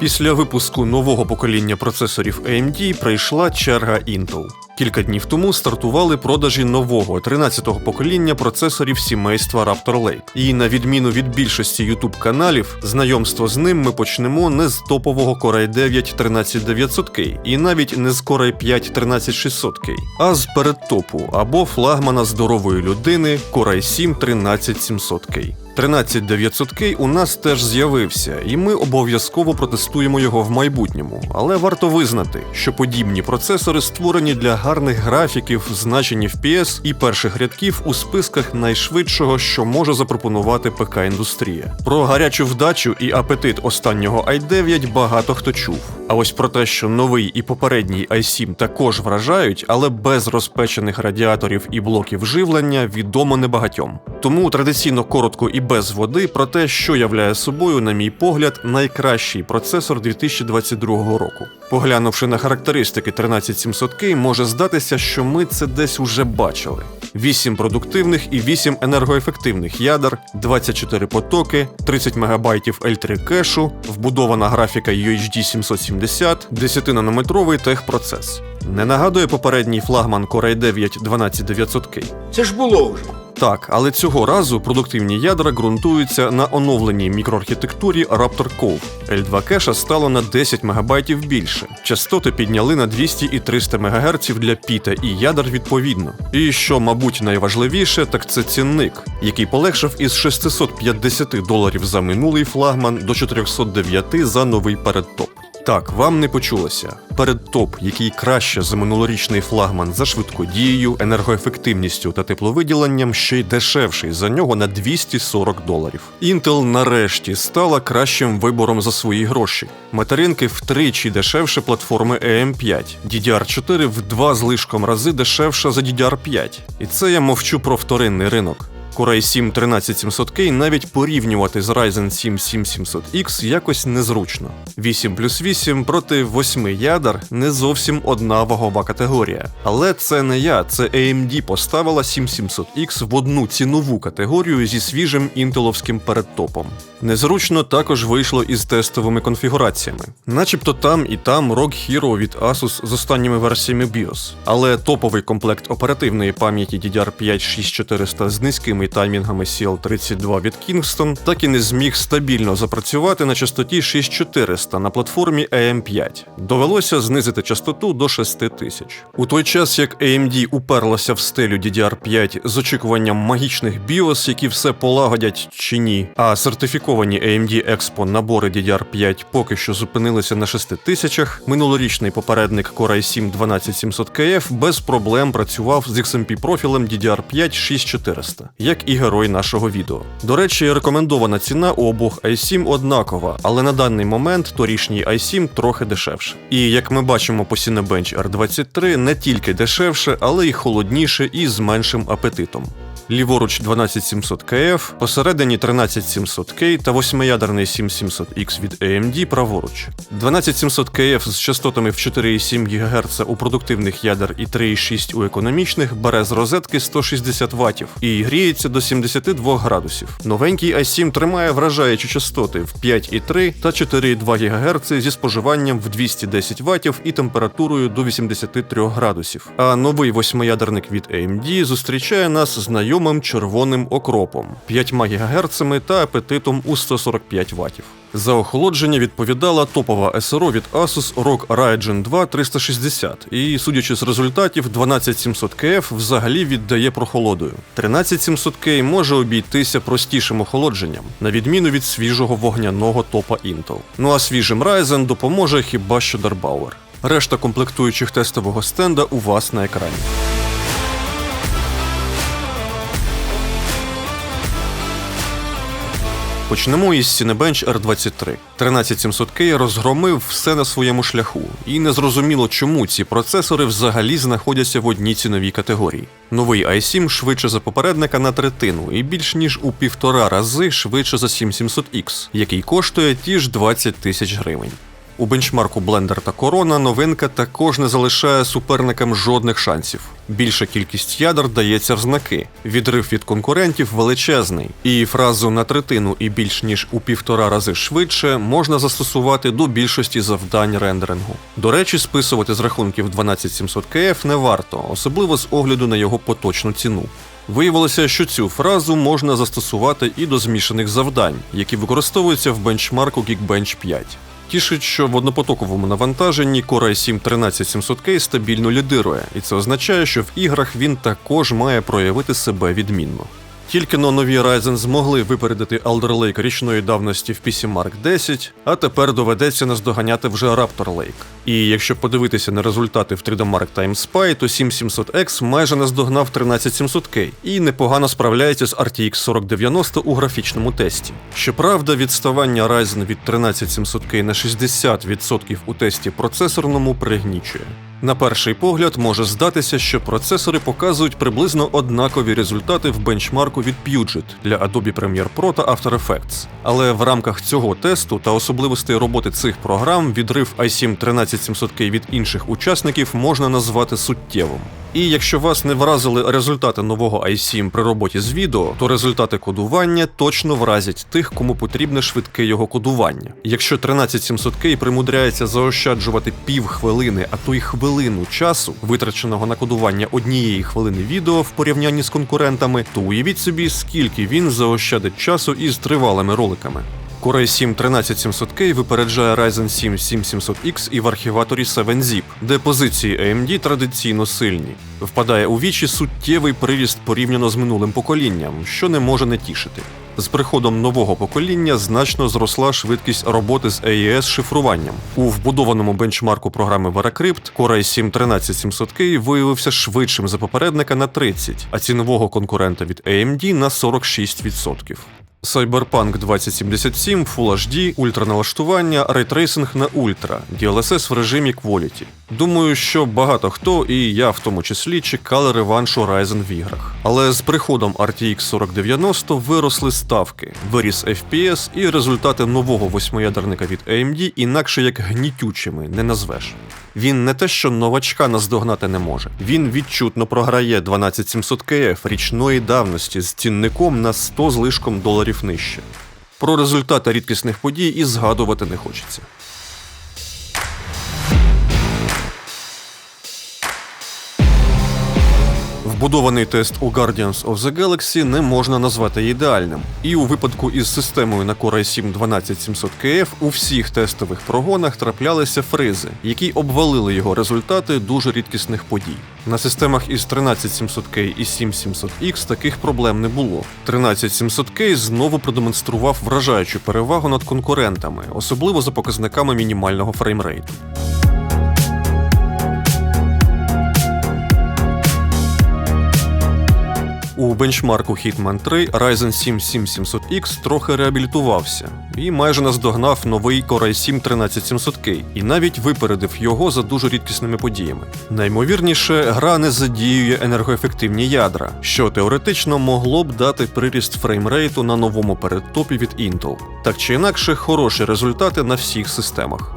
Після випуску нового покоління процесорів AMD прийшла черга Intel. Кілька днів тому стартували продажі нового 13-го покоління процесорів сімейства Raptor Lake. І на відміну від більшості youtube каналів, знайомство з ним ми почнемо не з топового Core i 9 13900K і навіть не з Core i 5 13600K, а з передтопу або флагмана здорової людини Core i 7 13700K. 13900K у нас теж з'явився, і ми обов'язково протестуємо його в майбутньому. Але варто визнати, що подібні процесори створені для гарних графіків, значень FPS і перших рядків у списках найшвидшого, що може запропонувати ПК-індустрія. Про гарячу вдачу і апетит останнього i9 багато хто чув. А ось про те, що новий і попередній i7 також вражають, але без розпечених радіаторів і блоків живлення, відомо небагатьом. Тому традиційно коротко і без води про те, що являє собою, на мій погляд, найкращий процесор 2022 року. Поглянувши на характеристики 13700K, може здатися, що ми це десь уже бачили. 8 продуктивних і 8 енергоефективних ядер, 24 потоки, 30 МБ L3 кешу, вбудована графіка UHD 770, 10-нанометровий техпроцес. Не нагадує попередній флагман Core i 9 12900K. Це ж було вже. Так, але цього разу продуктивні ядра ґрунтуються на оновленій мікроархітектурі Raptor Cove. L2 кеша стало на 10 МБ більше. Частоти підняли на 200 і 300 МГц для піта і ядер відповідно. І що, мабуть, найважливіше, так це цінник, який полегшив із 650 доларів за минулий флагман до 409 за новий передтоп. Так, вам не почулося. Передтоп, який краще за минулорічний флагман за швидкодією, енергоефективністю та тепловиділенням, ще й дешевший за нього на 240 доларів. Intel нарешті стала кращим вибором за свої гроші. Материнки втричі дешевше платформи AM5, DDR4 в два з лишком рази дешевша за DDR5. І це я мовчу про вторинний ринок. Core i 7 13700K навіть порівнювати з Ryzen 7 7700X якось незручно. 8 плюс 8 проти 8 ядер не зовсім одна вагова категорія. Але це не я, це AMD поставила 7700X в одну цінову категорію зі свіжим інтеловським передтопом. Незручно також вийшло із тестовими конфігураціями. Начебто там і там ROG Hero від Asus з останніми версіями BIOS. Але топовий комплект оперативної пам'яті DDR5 6400 з низькими таймінгами CL32 від Kingston так і не зміг стабільно запрацювати на частоті 6400 на платформі AM5. Довелося знизити частоту до 6000. У той час як AMD уперлася в стелю DDR5 з очікуванням магічних BIOS, які все полагодять чи ні, а сертифіковані AMD Expo набори DDR5 поки що зупинилися на 6000, минулорічний попередник Core i 7 12700KF без проблем працював з XMP профілем DDR5 6400, як і герой нашого відео. До речі, рекомендована ціна у обох i7 однакова, але на даний момент торішній i7 трохи дешевше. І як ми бачимо по Cinebench R23, не тільки дешевше, але й холодніше і з меншим апетитом. Ліворуч 12700KF, посередині 13700K та восьмиядерний 7700X від AMD праворуч. 12700KF з частотами в 4,7 ГГц у продуктивних ядер і 3,6 у економічних бере з розетки 160 Вт і гріється до 72 градусів. Новенький i7 тримає вражаючі частоти в 5,3 та 4,2 ГГц зі споживанням в 210 Вт і температурою до 83 градусів. А новий восьмиядерник від AMD зустрічає нас знайомим червоним окропом, 5 ГГц та апетитом у 145 Вт. За охолодження відповідала топова СРО від Asus ROG Radeon 2 360, і, судячи з результатів, 12700KF взагалі віддає прохолодою. 13700K може обійтися простішим охолодженням, на відміну від свіжого вогняного топа Intel. Ну а свіжим Ryzen допоможе хіба що Darbauer. Решта комплектуючих тестового стенда у вас на екрані. Почнемо із Cinebench R23. 13700K розгромив все на своєму шляху, і незрозуміло, чому ці процесори взагалі знаходяться в одній ціновій категорії. Новий i7 швидше за попередника на третину і більш ніж у півтора рази швидше за 7700X, який коштує ті ж 20 тисяч гривень. У бенчмарку Blender та Corona новинка також не залишає суперникам жодних шансів. Більша кількість ядер дається в знаки. Відрив від конкурентів величезний, і фразу на третину і більш ніж у півтора рази швидше можна застосувати до більшості завдань рендерингу. До речі, списувати з рахунків 12700 KF не варто, особливо з огляду на його поточну ціну. Виявилося, що цю фразу можна застосувати і до змішаних завдань, які використовуються в бенчмарку Geekbench 5. Тішить, що в однопотоковому навантаженні Core i7 13700K стабільно лідирує, і це означає, що в іграх він також має проявити себе відмінно. Тільки но нові Ryzen змогли випередити Alder Lake річної давності в PC Mark 10, а тепер доведеться наздоганяти вже Raptor Lake. І якщо подивитися на результати в 3D Mark Time Spy, то 7700X майже наздогнав 13700K і непогано справляється з RTX 4090 у графічному тесті. Щоправда, відставання Ryzen від 13700K на 60% у тесті процесорному пригнічує. На перший погляд може здатися, що процесори показують приблизно однакові результати в бенчмарку від Puget для Adobe Premiere Pro та After Effects. Але в рамках цього тесту та особливостей роботи цих програм відрив i7 13700K від інших учасників можна назвати суттєвим. І якщо вас не вразили результати нового i7 при роботі з відео, то результати кодування точно вразять тих, кому потрібне швидке його кодування. Якщо 13700K примудряється заощаджувати пів хвилини, а то й хвилину часу, витраченого на кодування однієї хвилини відео в порівнянні з конкурентами, то уявіть собі, скільки він заощадить часу із тривалими роликами. Core i7 13700K випереджає Ryzen 7 7700X і в архіваторі 7-Zip, де позиції AMD традиційно сильні. Впадає у вічі суттєвий приріст порівняно з минулим поколінням, що не може не тішити. З приходом нового покоління значно зросла швидкість роботи з AES шифруванням. У вбудованому бенчмарку програми VeraCrypt Core i7 13700K виявився швидшим за попередника на 30, а цінового конкурента від AMD на 46%. Cyberpunk 2077, Full HD, ультраналаштування, рейтрейсинг на ультра, DLSS в режимі Quality. Думаю, що багато хто, і я в тому числі, чекали реваншу Ryzen в іграх. Але з приходом RTX 4090 виросли ставки, виріс FPS і результати нового восьмиядерника від AMD інакше як гнітючими не назвеш. Він не те, що новачка наздогнати не може. Він відчутно програє 12700 KF річної давності з цінником на 100 злишком доларів нижче. Про результати рідкісних подій і згадувати не хочеться. Вбудований тест у Guardians of the Galaxy не можна назвати ідеальним. І у випадку із системою на Core i7 12700 KF у всіх тестових прогонах траплялися фризи, які обвалили його результати дуже рідкісних подій. На системах із 13700K і 7700X таких проблем не було. 13700K знову продемонстрував вражаючу перевагу над конкурентами, особливо за показниками мінімального фреймрейту. У бенчмарку Hitman 3 Ryzen 7 7700X трохи реабілітувався і майже наздогнав новий Core i7 13700K і навіть випередив його за дуже рідкісними подіями. Наймовірніше, гра не задіює енергоефективні ядра, що теоретично могло б дати приріст фреймрейту на новому передтопі від Intel. Так чи інакше, хороші результати на всіх системах.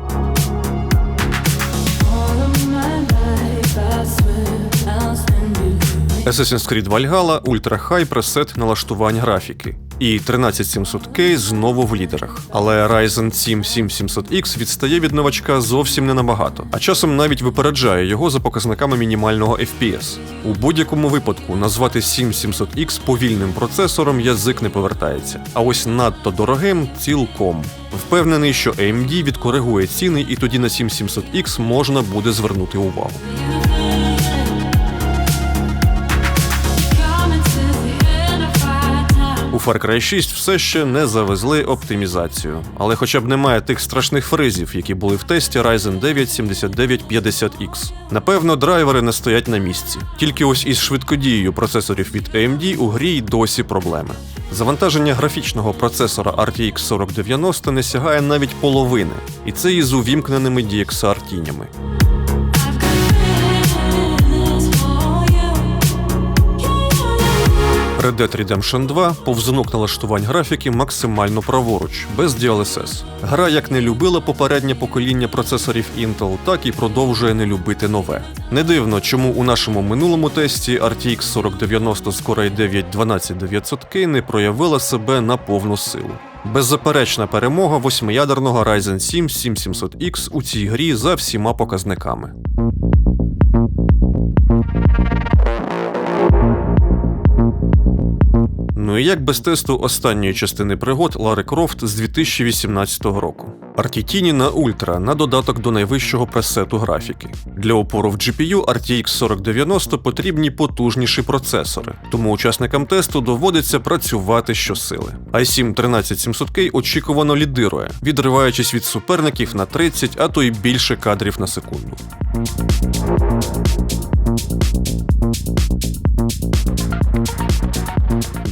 Assassin's Creed Valhalla Ultra High пресет налаштувань графіки. І 13700K знову в лідерах. Але Ryzen 7 7700X відстає від новачка зовсім не набагато, а часом навіть випереджає його за показниками мінімального FPS. У будь-якому випадку назвати 7700X повільним процесором язик не повертається. А ось надто дорогим цілком. Впевнений, що AMD відкоригує ціни, і тоді на 7700X можна буде звернути увагу. Far Cry 6 все ще не завезли оптимізацію, але хоча б немає тих страшних фризів, які були в тесті Ryzen 9 7950X. Напевно, драйвери не стоять на місці. Тільки ось із швидкодією процесорів від AMD у грі й досі проблеми. Завантаження графічного процесора RTX 4090 не сягає навіть половини, і це із увімкненими DXR тінями. Red Dead Redemption 2 повзунок налаштувань графіки максимально праворуч, без DLSS. Гра як не любила попереднє покоління процесорів Intel, так і продовжує не любити нове. Не дивно, чому у нашому минулому тесті RTX 4090 з Core i9 12900K не проявила себе на повну силу. Беззаперечна перемога восьмиядерного Ryzen 7 7700X у цій грі за всіма показниками. Як без тесту останньої частини пригод Лари Крофт з 2018 року. RTTini на Ультра на додаток до найвищого пресету графіки. Для опору в GPU RTX 4090 потрібні потужніші процесори, тому учасникам тесту доводиться працювати щосили. i7 13700K очікувано лідирує, відриваючись від суперників на 30, а то й більше кадрів на секунду.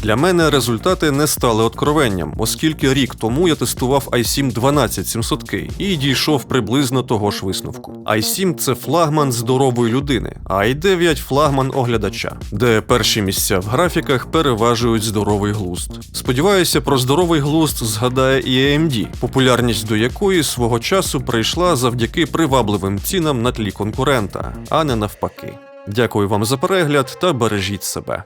Для мене результати не стали откровенням, оскільки рік тому я тестував i7 12700K і дійшов приблизно того ж висновку. i7 це флагман здорової людини, а i9 флагман оглядача, де перші місця в графіках переважують здоровий глузд. Сподіваюся, про здоровий глузд згадає і AMD, популярність до якої свого часу прийшла завдяки привабливим цінам на тлі конкурента, а не навпаки. Дякую вам за перегляд та бережіть себе.